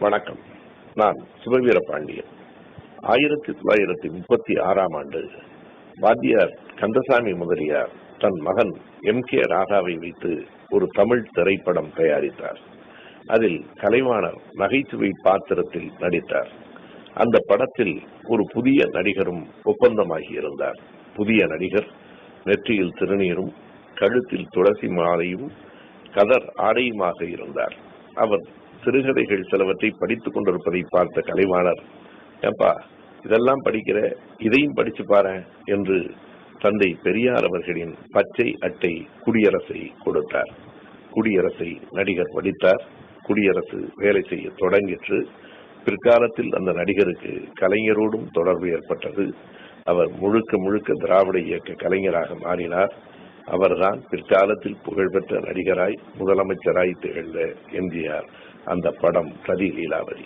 வணக்கம். நான் சிவவீர பாண்டியன். ஆயிரத்தி தொள்ளாயிரத்தி முப்பத்தி ஆறாம் ஆண்டு வாத்தியார் கந்தசாமி முதலியார் தன் மகன் எம் கே ராதாவை வைத்து ஒரு தமிழ் திரைப்படம் தயாரித்தார். அதில் கலைவாணர் நகைச்சுவை பாத்திரத்தில் நடித்தார். அந்த படத்தில் ஒரு புதிய நடிகரும் ஒப்பந்தமாகி இருந்தார். புதிய நடிகர் நெற்றியில் திருநீரும் கழுத்தில் துளசி மாலையும் கதர் ஆடையுமாக இருந்தார். அவர் சிறுகதைகள் சிலவற்றை படித்துக் கொண்டிருப்பதை பார்த்த கலைவாணர் ஏப்பா இதெல்லாம் படிக்கிற இதையும் படிச்சு பாரு என்று தந்தை பெரியார் அவர்களின் பச்சை அட்டை குடியரசை கொடுத்தார். குடியரசை நடிகர் படித்தார் குடியரசு வேலை செய்ய தொடங்கிற்று. பிற்காலத்தில் அந்த நடிகருக்கு கலைஞரோடும் தொடர்பு ஏற்பட்டது. அவர் முழுக்க முழுக்க திராவிட இயக்க கலைஞராக மாறினார். அவர்தான் பிற்காலத்தில் புகழ்பெற்ற நடிகராய் முதலமைச்சராய் திகழ்ந்த எம்ஜிஆர். அந்த படம் பிரதி லீலாவதி.